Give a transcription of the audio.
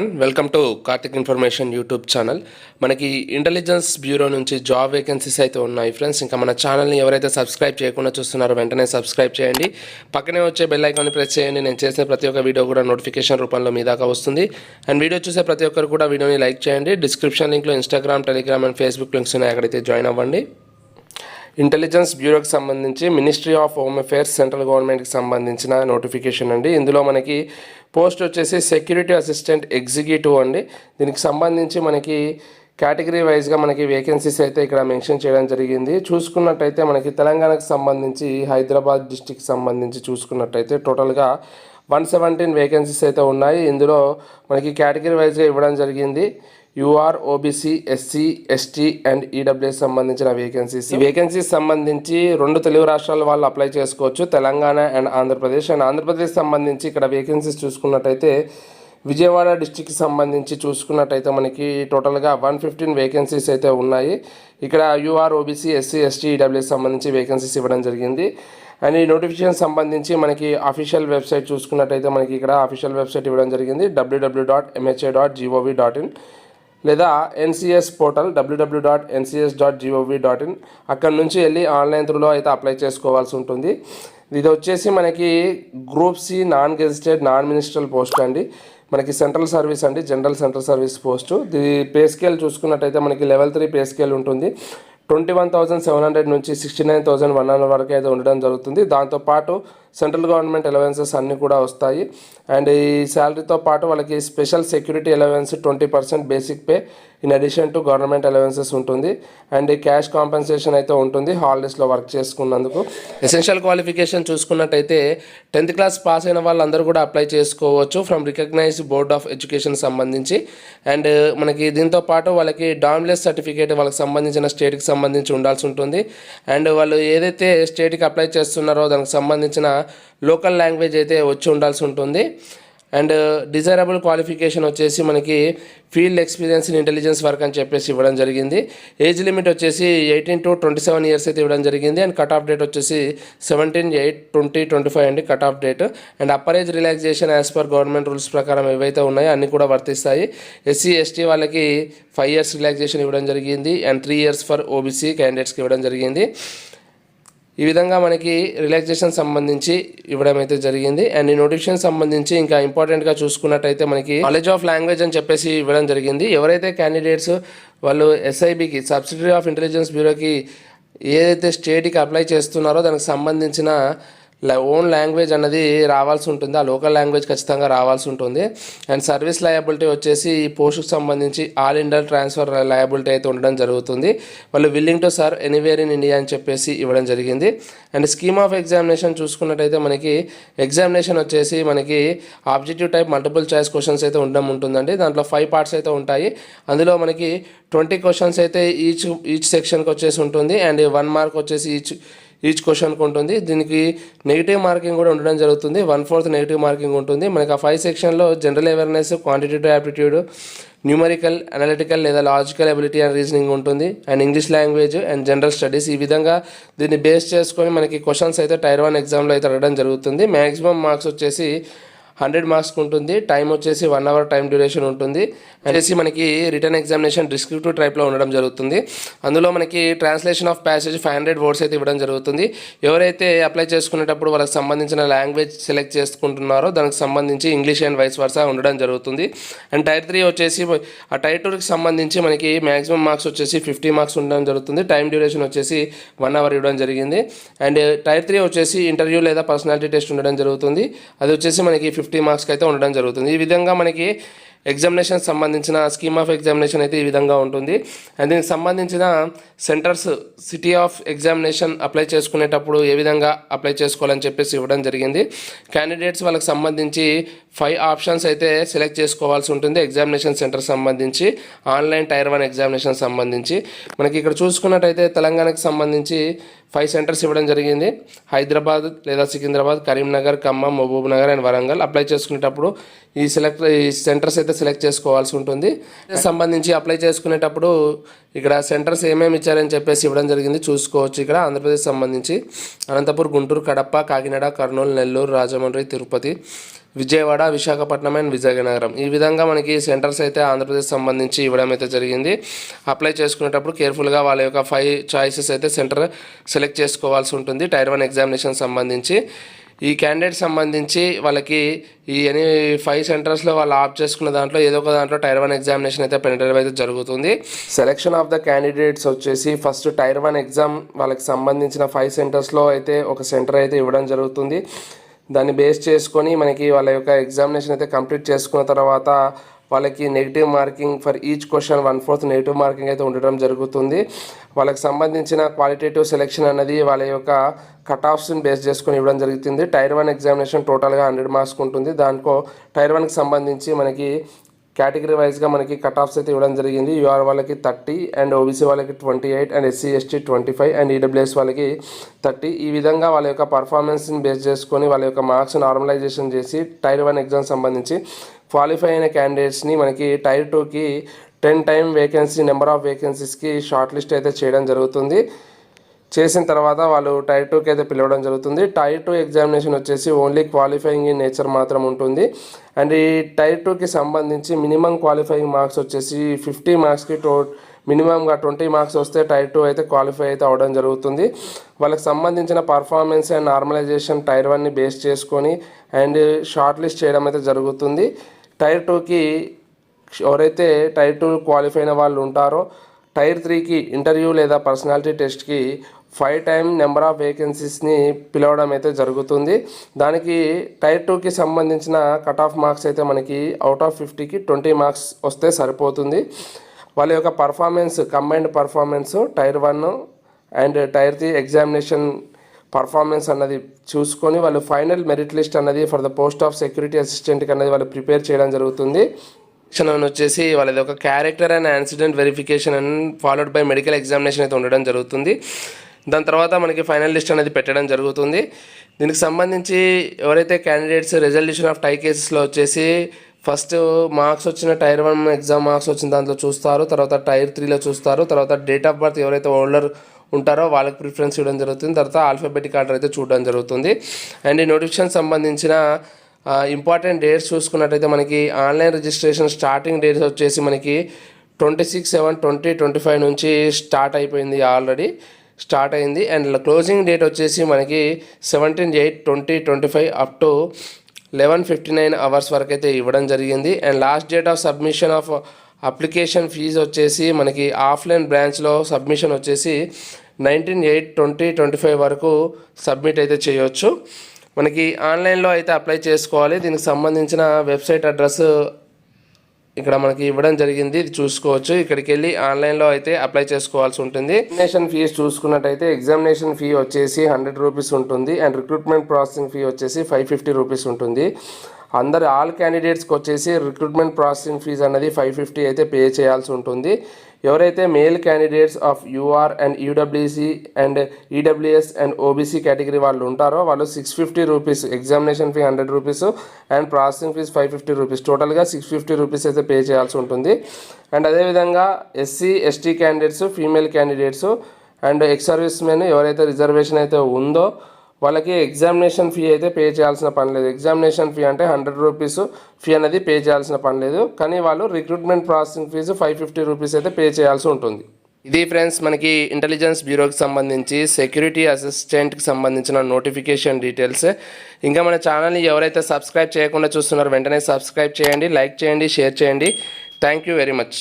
Everyone welcome to Karthik information YouTube channel మనకి intelligence bureau నుంచి job vacancies అయితే ఉన్నాయి ఫ్రెండ్స్ ఇంకా మన ఛానల్ని ఎవరైతే సబ్స్క్రైబ్ చేయకుండా చూస్తున్నారో వెంటనే సబ్స్క్రైబ్ చేయండి. పక్కనే వచ్చే బెల్ ఐకాన్ని ప్రెస్ చేయండి. నేను చేసే ప్రతి ఒక్క వీడియో కూడా నోటిఫికేషన్ రూపంలో మీ దాకా వస్తుంది. అండ్ వీడియో చూసే ప్రతి ఒక్కరు కూడా వీడియోని లైక్ చేయండి. Description లింక్లో Instagram Telegram and Facebook links ఉన్నాయి. అక్కడైతే జాయిన్ అవ్వండి. ఇంటెలిజెన్స్ బ్యూరోకి సంబంధించి ministry of home affairs central గవర్నమెంట్కి సంబంధించిన నోటిఫికేషన్ అండి. ఇందులో మనకి పోస్ట్ వచ్చేసి సెక్యూరిటీ అసిస్టెంట్ ఎగ్జిక్యూటివ్ అండి. దీనికి సంబంధించి మనకి కేటగిరీ వైజ్గా మనకి వేకెన్సీస్ అయితే ఇక్కడ మెన్షన్ చేయడం జరిగింది. చూసుకున్నట్టయితే మనకి తెలంగాణకు సంబంధించి హైదరాబాద్ డిస్టిక్ సంబంధించి చూసుకున్నట్టయితే టోటల్గా వన్ సెవెంటీన్ వేకెన్సీస్ అయితే ఉన్నాయి. ఇందులో మనకి కేటగిరీ వైజ్గా ఇవ్వడం జరిగింది. UR OBC SC ST and EWS సంబంధించిన వేకెన్సీస్ ఈ వేకెన్సీస్ సంబంధించి రెండు తెలుగు రాష్ట్రాల వాళ్ళు అప్లై చేసుకోవచ్చు. తెలంగాణ అండ్ ఆంధ్రప్రదేశ్. అండ్ ఆంధ్రప్రదేశ్ సంబంధించి ఇక్కడ వేకెన్సీస్ చూసుకున్నట్టయితే విజయవాడ డిస్టిక్కి సంబంధించి చూసుకున్నట్టయితే మనకి టోటల్గా వన్ ఫిఫ్టీన్ వేకెన్సీస్ అయితే ఉన్నాయి. ఇక్కడ UR OBC SC ST EWS సంబంధించి వేకెన్సీస్ ఇవ్వడం జరిగింది. అండ్ ఈ నోటిఫికేషన్ సంబంధించి మనకి అఫీషియల్ వెబ్సైట్ చూసుకున్నట్టయితే మనకి ఇక్కడ అఫీషియల్ వెబ్సైట్ ఇవ్వడం జరిగింది. WWW dot MHA dot GOV dot in లేదా NCS portal WWW dot NCS dot GOV dot in అక్కడ నుంచి వెళ్ళి ఆన్లైన్ త్రూలో అయితే అప్లై చేసుకోవాల్సి ఉంటుంది. ఇది వచ్చేసి మనకి group C non gazetted non ministerial post అండి. మనకి సెంట్రల్ సర్వీస్ అండి జనరల్ సెంట్రల్ సర్వీస్ పోస్టు ఇది పే స్కేల్ చూసుకున్నట్టయితే మనకి లెవెల్ త్రీ పే స్కేల్ ఉంటుంది. Twenty one thousand seven hundred నుంచి sixty nine thousand one hundred వరకు అయితే ఉండడం జరుగుతుంది. దాంతోపాటు సెంట్రల్ గవర్నమెంట్ అలవెన్సెస్ అన్నీ కూడా వస్తాయి. అండ్ ఈ శాలరీతో పాటు వాళ్ళకి special security allowance twenty percent basic pay in addition to government allowances ఉంటుంది. అండ్ ఈ క్యాష్ కాంపెన్సేషన్ అయితే ఉంటుంది హాలిడేస్లో వర్క్ చేసుకున్నందుకు. ఎసెన్షియల్ క్వాలిఫికేషన్ చూసుకున్నట్టయితే టెన్త్ క్లాస్ పాస్ అయిన వాళ్ళందరూ కూడా అప్లై చేసుకోవచ్చు from recognised board of education సంబంధించి. అండ్ మనకి దీంతో పాటు వాళ్ళకి డామ్లెస్ సర్టిఫికేట్ వాళ్ళకి సంబంధించిన స్టేట్కి సంబంధించి ఉండాల్సి ఉంటుంది. అండ్ వాళ్ళు ఏదైతే స్టేట్కి అప్లై చేస్తున్నారో దానికి సంబంధించిన లోకల్ లాంగ్వేజ్ అయితే వచ్చి ఉండాల్సి ఉంటుంది. అండ్ డిజైరబుల్ క్వాలిఫికేషన్ వచ్చేసి మనకి field experience in intelligence work అని చెప్పేసి ఇవ్వడం జరిగింది. ఏజ్ లిమిట్ వచ్చేసి eighteen to twenty seven years అయితే ఇవ్వడం జరిగింది. అండ్ కట్ ఆఫ్ డేట్ వచ్చేసి seventeen eight twenty twenty five అండి cut off date. And upper age relaxation as per government rules ప్రకారం ఏవైతే ఉన్నాయో అన్నీ కూడా వర్తిస్తాయి. ఎస్సీ ఎస్టీ వాళ్ళకి ఫైవ్ ఇయర్స్ రిలాక్సేషన్ ఇవ్వడం జరిగింది. And three years for OBC క్యాండిడేట్స్కి ఇవ్వడం జరిగింది. ఈ విధంగా మనకి రిలాక్సేషన్ సంబంధించి ఇవ్వడం అయితే జరిగింది. అండ్ ఈ నోటిఫికేషన్ సంబంధించి ఇంకా ఇంపార్టెంట్గా చూసుకున్నట్టయితే మనకి కాలేజ్ ఆఫ్ లాంగ్వేజ్ అని చెప్పేసి ఇవ్వడం జరిగింది. ఎవరైతే క్యాండిడేట్స్ వాళ్ళు ఎస్ఐబికి సబ్సిడరీ ఆఫ్ ఇంటెలిజెన్స్ బ్యూరోకి ఏదైతే స్టేట్కి అప్లై చేస్తున్నారో దానికి సంబంధించిన ఓన్ లాంగ్వేజ్ అన్నది రావాల్సి ఉంటుంది. ఆ లోకల్ లాంగ్వేజ్ ఖచ్చితంగా రావాల్సి ఉంటుంది. అండ్ సర్వీస్ లయబిలిటీ వచ్చేసి ఈ పోస్ట్కి సంబంధించి ఆల్ ఇండియా ట్రాన్స్ఫర్ లయబిలిటీ అయితే ఉండడం జరుగుతుంది. వాళ్ళు willing to serve anywhere in India అని చెప్పేసి ఇవ్వడం జరిగింది. అండ్ స్కీమ్ ఆఫ్ ఎగ్జామినేషన్ చూసుకున్నట్టయితే మనకి ఎగ్జామినేషన్ వచ్చేసి మనకి objective type multiple choice questions అయితే ఉండడం ఉంటుందండి. దాంట్లో ఫైవ్ పార్ట్స్ అయితే ఉంటాయి. అందులో మనకి ట్వంటీ క్వశ్చన్స్ అయితే ఈచ్ ఈచ్ సెక్షన్కి వచ్చేసి ఉంటుంది. అండ్ వన్ మార్క్ వచ్చేసి ఈచ్ ఈచ్ క్వశ్చన్కి ఉంటుంది దీనికి నెగిటివ్ మార్కింగ్ కూడా ఉండడం జరుగుతుంది. వన్ ఫోర్త్ నెగిటివ్ మార్కింగ్ ఉంటుంది. మనకి ఆ ఫైవ్ సెక్షన్లో general awareness quantitative aptitude numerical analytical లేదా లాజికల్ ఎబిలిటీ అండ్ రీజనింగ్ ఉంటుంది. And English language and general studies ఈ విధంగా దీన్ని బేస్ చేసుకొని మనకి క్వశ్చన్స్ అయితే టైర్ వన్ ఎగ్జామ్లో అయితే అడగడం జరుగుతుంది. మ్యాక్సిమం మార్క్స్ వచ్చేసి హండ్రెడ్ మార్క్స్ ఉంటుంది. టైం వచ్చేసి వన్ అవర్ టైం డ్యూరేషన్ ఉంటుంది. అనేసి మనకి రిటర్న్ ఎగ్జామినేషన్ డిస్క్రిప్టివ్ టైప్లో ఉండడం జరుగుతుంది. అందులో మనకి translation of passage five hundred words అయితే ఇవ్వడం జరుగుతుంది. ఎవరైతే అప్లై చేసుకునేటప్పుడు వాళ్ళకి సంబంధించిన లాంగ్వేజ్ సెలెక్ట్ చేసుకుంటున్నారో దానికి సంబంధించి ఇంగ్లీష్ అండ్ వైస్ వర్సా ఉండడం జరుగుతుంది. అండ్ టైర్ త్రీ వచ్చేసి ఆ టైర్ టూకి సంబంధించి మనకి మ్యాక్సిమం మార్క్స్ వచ్చేసి ఫిఫ్టీ మార్క్స్ ఉండడం జరుగుతుంది. టైం డ్యూరేషన్ వచ్చేసి వన్ అవర్ ఇవ్వడం జరిగింది. అండ్ టైర్ త్రీ వచ్చేసి ఇంటర్వ్యూ లేదా పర్సనాలిటీ టెస్ట్ ఉండడం జరుగుతుంది. అది వచ్చేసి మనకి ఫిఫ్టీ ఫిఫ్టీ మార్క్స్కి అయితే ఉండడం జరుగుతుంది. ఈ విధంగా మనకి ఎగ్జామినేషన్ సంబంధించిన స్కీమ్ ఆఫ్ ఎగ్జామినేషన్ అయితే ఈ విధంగా ఉంటుంది. అండ్ దీనికి సంబంధించిన centres city of examination apply చేసుకునేటప్పుడు ఏ విధంగా అప్లై చేసుకోవాలని చెప్పేసి ఇవ్వడం జరిగింది. క్యాండిడేట్స్ వాళ్ళకి సంబంధించి ఫైవ్ ఆప్షన్స్ అయితే సెలెక్ట్ చేసుకోవాల్సి ఉంటుంది. ఎగ్జామినేషన్ సెంటర్ సంబంధించి ఆన్లైన్ టైర్ వన్ ఎగ్జామినేషన్ సంబంధించి. మనకి ఇక్కడ చూసుకున్నట్టయితే తెలంగాణకు సంబంధించి ఫైవ్ సెంటర్స్ ఇవ్వడం జరిగింది. హైదరాబాద్ లేదా సికింద్రాబాద్ కరీంనగర్ ఖమ్మం మహబూబ్ నగర్ అండ్ వరంగల్ అప్లై చేసుకునేటప్పుడు ఈ సెలెక్ట్ ఈ సెంటర్స్ అయితే సెలెక్ట్ చేసుకోవాల్సి ఉంటుంది. సంబంధించి అప్లై చేసుకునేటప్పుడు ఇక్కడ సెంటర్స్ ఏమేమి ఇచ్చారని చెప్పేసి ఇవ్వడం జరిగింది. చూసుకోవచ్చు ఇక్కడ ఆంధ్రప్రదేశ్ సంబంధించి. అనంతపూర్ గుంటూరు కడప కాకినాడ కర్నూలు నెల్లూరు రాజమండ్రి తిరుపతి. విజయవాడ విశాఖపట్నం అండ్ విజయనగరం. ఈ విధంగా మనకి సెంటర్స్ అయితే ఆంధ్రప్రదేశ్ సంబంధించి ఇవ్వడం అయితే జరిగింది. అప్లై చేసుకునేటప్పుడు కేర్ఫుల్గా వాళ్ళ యొక్క ఫైవ్ చాయిసెస్ అయితే సెంటర్ సెలెక్ట్ చేసుకోవాల్సి ఉంటుంది టైర్ వన్ ఎగ్జామినేషన్ సంబంధించి. ఈ క్యాండిడేట్ సంబంధించి వాళ్ళకి ఈ ఎనీ ఫైవ్ సెంటర్స్లో వాళ్ళు ఆప్ చేసుకున్న దాంట్లో ఏదో ఒక దాంట్లో టైర్ వన్ ఎగ్జామినేషన్ అయితే పెండడం అయితే జరుగుతుంది. సెలెక్షన్ ఆఫ్ ద క్యాండిడేట్స్ వచ్చేసి ఫస్ట్ టైర్ వన్ ఎగ్జామ్ వాళ్ళకి సంబంధించిన ఫైవ్ సెంటర్స్లో అయితే ఒక సెంటర్ అయితే ఇవ్వడం జరుగుతుంది. దాన్ని బేస్ చేసుకొని మనకి వాళ్ళ యొక్క ఎగ్జామినేషన్ అయితే కంప్లీట్ చేసుకున్న తర్వాత వాళ్ళకి negative marking for each question one fourth negative marking అయితే ఉండడం జరుగుతుంది. వాళ్ళకి సంబంధించిన క్వాలిటేటివ్ సెలెక్షన్ అనేది వాళ్ళ యొక్క కట్ ఆఫ్స్ని బేస్ చేసుకొని ఇవ్వడం జరుగుతుంది. టైర్ వన్ ఎగ్జామినేషన్ టోటల్గా హండ్రెడ్ మార్క్స్ ఉంటుంది. దాంట్లో టైర్ వన్కి సంబంధించి మనకి కేటగిరీ వైజ్గా మనకి కట్ ఆఫ్స్ అయితే ఇవ్వడం జరిగింది. యూఆర్ వాళ్ళకి థర్టీ అండ్ ఓబీసీ వాళ్ళకి twenty eight and SC ST twenty five and EWS వాళ్ళకి థర్టీ ఈ విధంగా వాళ్ళ యొక్క పర్ఫార్మెన్స్ని బేస్ చేసుకొని వాళ్ళ యొక్క మార్క్స్ నార్మలైజేషన్ చేసి టైర్ వన్ ఎగ్జామ్ సంబంధించి క్వాలిఫై అయిన క్యాండిడేట్స్ని మనకి టైర్ టూకి ten time vacancy number of వేకెన్సీస్కి short list అయితే చేయడం జరుగుతుంది. చేసిన తర్వాత వాళ్ళు టైర్ టూకి అయితే పిలవడం జరుగుతుంది. టైర్ టూ ఎగ్జామినేషన్ వచ్చేసి ఓన్లీ క్వాలిఫైయింగ్ ఇన్ నేచర్ మాత్రం ఉంటుంది. అండ్ ఈ టైర్ టూకి సంబంధించి మినిమం క్వాలిఫైయింగ్ మార్క్స్ వచ్చేసి ఫిఫ్టీ మార్క్స్కి టో మినిమంగా ట్వంటీ మార్క్స్ వస్తే టైర్ టూ అయితే క్వాలిఫై అయితే అవడం జరుగుతుంది. వాళ్ళకి సంబంధించిన పర్ఫార్మెన్స్ అండ్ నార్మలైజేషన్ టైర్ వన్ని బేస్ చేసుకొని అండ్ షార్ట్ లిస్ట్ చేయడం అయితే జరుగుతుంది. టైర్ టూకి ఎవరైతే టైర్ టూ క్వాలిఫై అయిన వాళ్ళు ఉంటారో టైర్ త్రీకి ఇంటర్వ్యూ లేదా పర్సనాలిటీ టెస్ట్కి ఫైవ్ టైమ్ నెంబర్ ఆఫ్ వేకెన్సీస్ని పిలవడం అయితే జరుగుతుంది. దానికి టైర్ టూకి సంబంధించిన కట్ ఆఫ్ మార్క్స్ అయితే మనకి అవుట్ ఆఫ్ ఫిఫ్టీకి ట్వంటీ మార్క్స్ వస్తే సరిపోతుంది. వాళ్ళ యొక్క performance combined performance tier one and tier three examination performance అన్నది చూసుకొని వాళ్ళు ఫైనల్ మెరిట్ లిస్ట్ అన్నది for the post of security అసిస్టెంట్కి అన్నది వాళ్ళు ప్రిపేర్ చేయడం జరుగుతుంది. క్షణం వచ్చేసి వాళ్ళది ఒక character and accident verification and followed by medical examination అయితే ఉండడం జరుగుతుంది. దాని తర్వాత మనకి ఫైనల్ లిస్ట్ అనేది పెట్టడం జరుగుతుంది. దీనికి సంబంధించి ఎవరైతే క్యాండిడేట్స్ రిజల్యూషన్ ఆఫ్ టై కేసెస్లో వచ్చేసి ఫస్ట్ మార్క్స్ వచ్చిన టైర్ వన్ ఎగ్జామ్ మార్క్స్ వచ్చిన దాంట్లో చూస్తారు. తర్వాత టైర్ త్రీలో చూస్తారు. తర్వాత డేట్ ఆఫ్ బర్త్ ఎవరైతే ఓల్డర్ ఉంటారో వాళ్ళకి ప్రిఫరెన్స్ ఇవ్వడం జరుగుతుంది. తర్వాత ఆల్ఫాబెటిక్ ఆర్డర్ అయితే చూడడం జరుగుతుంది. అండ్ ఈ నోటిఫికేషన్ సంబంధించిన ఇంపార్టెంట్ డేట్స్ చూసుకున్నట్టయితే మనకి ఆన్లైన్ రిజిస్ట్రేషన్ స్టార్టింగ్ డేట్స్ వచ్చేసి మనకి twenty six seven twenty twenty five నుంచి స్టార్ట్ అయిపోయింది ఆల్రెడీ స్టార్ట్ అయింది. అండ్ క్లోజింగ్ డేట్ వచ్చేసి మనకి seventeen eight twenty twenty five up to eleven fifty nine hours వరకు అయితే ఇవ్వడం జరిగింది. And last date of submission of application fees వచ్చేసి మనకి ఆఫ్లైన్ బ్రాంచ్లో సబ్మిషన్ వచ్చేసి nineteen eight twenty twenty five వరకు సబ్మిట్ అయితే చేయొచ్చు. మనకి ఆన్లైన్లో అయితే అప్లై చేసుకోవాలి. దీనికి సంబంధించిన వెబ్సైట్ అడ్రస్ ఇక్కడ మనకి ఇవ్వడం జరిగింది. ఇది చూసుకోవచ్చు. ఇక్కడికి వెళ్ళి ఆన్లైన్లో అయితే అప్లై చేసుకోవాల్సి ఉంటుంది. ఎగ్జామినేషన్ ఫీజు చూసుకున్నట్టయితే ఎగ్జామినేషన్ ఫీ వచ్చేసి హండ్రెడ్ రూపీస్ ఉంటుంది. అండ్ రిక్రూట్మెంట్ ప్రాసెసింగ్ ఫీ వచ్చేసి ఫైవ్ ఫిఫ్టీ రూపీస్ ఉంటుంది. అందరు ఆల్ క్యాండిడేట్స్కి వచ్చేసి రిక్రూట్మెంట్ ప్రాసెసింగ్ ఫీజు అనేది ఫైవ్ ఫిఫ్టీ అయితే పే చేయాల్సి ఉంటుంది. ఎవరైతే male candidates of UR and UWC and EWS and OBC category వాళ్ళు ఉంటారో వాళ్ళు six fifty rupees examination fee hundred rupees and processing fees five fifty rupees టోటల్గా సిక్స్ ఫిఫ్టీ రూపీస్ అయితే పే చేయాల్సి ఉంటుంది. అండ్ అదేవిధంగా SC ST candidates female candidates and ex servicemen ఎవరైతే reservation అయితే ఉందో వాళ్ళకి ఎగ్జామినేషన్ ఫీ అయితే పే చేయాల్సిన పని లేదు. ఎగ్జామినేషన్ ఫీ అంటే హండ్రెడ్ రూపీస్ ఫీ అనేది పే చేయాల్సిన పని లేదు. కానీ వాళ్ళు recruitment processing fees five fifty rupees అయితే పే చేయాల్సి ఉంటుంది. ఇది ఫ్రెండ్స్ మనకి ఇంటెలిజెన్స్ బ్యూరోకి సంబంధించి సెక్యూరిటీ అసిస్టెంట్కి సంబంధించిన నోటిఫికేషన్ డీటెయిల్స్ ఇంకా మన ఛానల్ని ఎవరైతే సబ్స్క్రైబ్ చేయకుండా చూస్తున్నారో వెంటనే సబ్స్క్రైబ్ చేయండి లైక్ చేయండి షేర్ చేయండి. Thank you very much